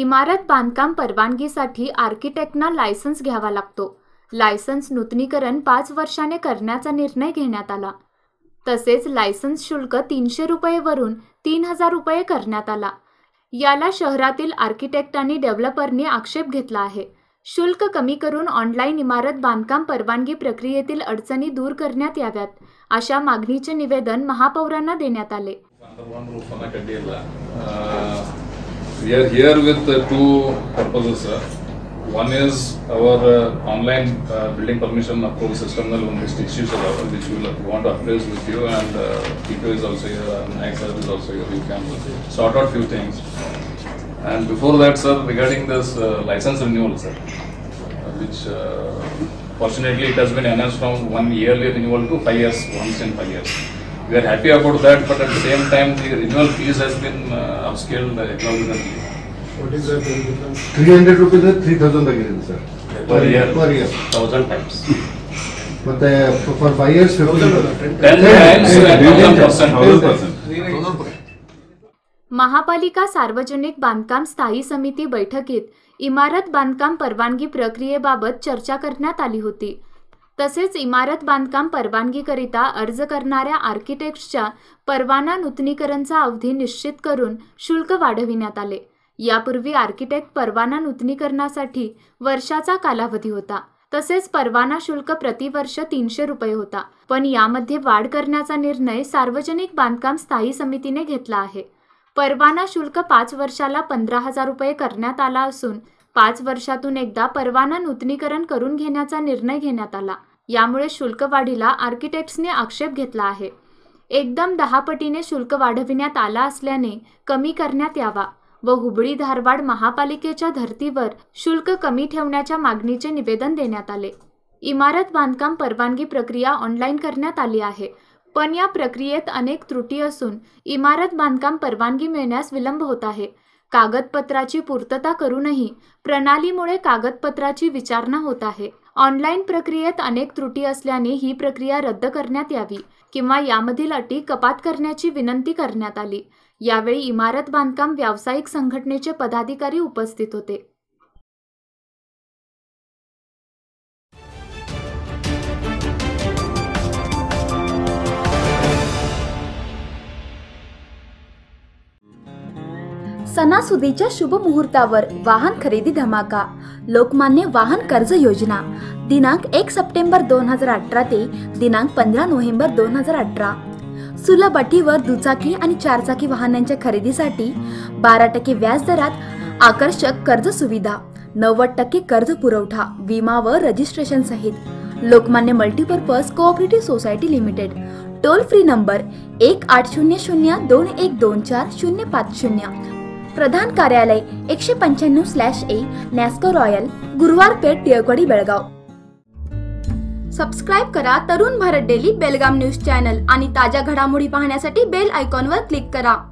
इमारत बांधकाम परवानगीसाठी आर्किटेक्टना लायसन्स घ्यावा लागतो. लायसन्स नूतनीकरण पाच वर्षाने करण्याचा निर्णय घेण्यात आला. तसेच लायसन्स शुल्क तीनशे रुपयेवरून तीन हजार रुपये करण्यात आला. याला शहरातील आर्किटेक्ट आणि डेव्हलपरने आक्षेप घेतला आहे. शुल्क कमी करून ऑनलाईन इमारत बांधकाम परवानगी प्रक्रियेतील अडचणी दूर करण्यात याव्यात अशा मागणीचे निवेदन महापौरांना देण्यात आले. We are here with uh, two purposes, sir. One is our uh, online uh, building permission approval system, the one which issues which we will want to appraise with you and uh, is also here, and NIC sir is also here, you can sort out few things. And before that, sir, regarding this uh, license renewal, sir, which uh, fortunately it has been enhanced from one yearly renewal to five years, once in five years. We are happy about that, but at the same time, the renewal fees has been uh, upscaled exorbitantly. What is that 300 rupees is 3000 again, sir. Per year. Per year. 1000 times. but the, for, for five years, 15 10 times, 1000 percent. महापालिका सार्वजनिक बांधकाम स्थायी समिती बैठकीत इमारत बांधकाम परवानगी प्रक्रियेबाबत चर्चा करण्यात आली होती तसेच इमारत बांधकाम परवानगीकरिता अर्ज करणाऱ्या आर्किटेक्ट्सच्या परवाना नूतनीकरणचा अवधी निश्चित करून शुल्क वाढविण्यात आले. यापूर्वी आर्किटेक्ट परवाना नूतनीकरणासाठी वर्षाचा कालावधी होता. तसेच परवाना शुल्क प्रतिवर्ष तीनशे रुपये होता. पण यामध्ये वाढ करण्याचा निर्णय सार्वजनिक बांधकाम स्थायी समितीने घेतला आहे. परवाना शुल्क पाच वर्षाला पंधरा हजार रुपये करण्यात आला असून पाच वर्षातून एकदा परवाना नूतनीकरण करून घेण्याचा निर्णय घेण्यात आला. यामुळे शुल्क वाढीला आर्किटेक्ट्सने आक्षेप घेतला आहे. एकदम दहा पटीने शुल्क वाढविण्यात आला असल्याने कमी करण्यात यावा व हुबळी धारवाड महापालिकेच्या धर्तीवर शुल्क कमी ठेवण्याच्या मागणीचे निवेदन देण्यात आले. इमारत बांधकाम परवानगी प्रक्रिया ऑनलाईन करण्यात आली आहे. पण या प्रक्रियेत अनेक त्रुटी असून इमारत बांधकाम परवानगी मिळण्यास विलंब होत आहे. कागदपत्राची पूर्तता करूनही प्रणालीमुळे कागदपत्राची विचारणा होत आहे. ऑनलाईन प्रक्रियेत अनेक त्रुटी असल्याने ही प्रक्रिया रद्द करण्यात यावी किंवा यामधील अटी कपात करण्याची विनंती करण्यात आली. यावेळी इमारत बांधकाम व्यावसायिक संघटनेचे पदाधिकारी उपस्थित होते. सणासुदीच्या शुभ मुहूर्तावर वाहन खरेदी धमाका लोकमान्य वाहन कर्ज योजना दिनांक एक सप्टेंबर दोन हजार अठरा ते दिनांक पंधरा नोव्हेंबर दोन हजार अठरा. सुलभ अटीवर दुचाकी आणि चारचाकी वाहनांच्या खरेदीसाठी बारा टक्के व्याज दरात आकर्षक कर्ज सुविधा नव्वद टक्के कर्ज पुरवठा विमा व रजिस्ट्रेशन सहित. Lokmanya multipurpose cooperative society limited. Toll free number एक आठ शून्य शून्य दोन एक दोन चार शून्य पाच शून्य. प्रधान कार्यालय एकशे पंच्याण्णव स्लॅश ए नॅस्को रॉयल गुरुवार पेठ टिळकवाडी बेळगाव. सबस्क्राईब करा Tarun Bharat daily Belgaum news channel आणि ताज्या घडामोडी पाहण्यासाठी बेल आयकॉनवर क्लिक करा.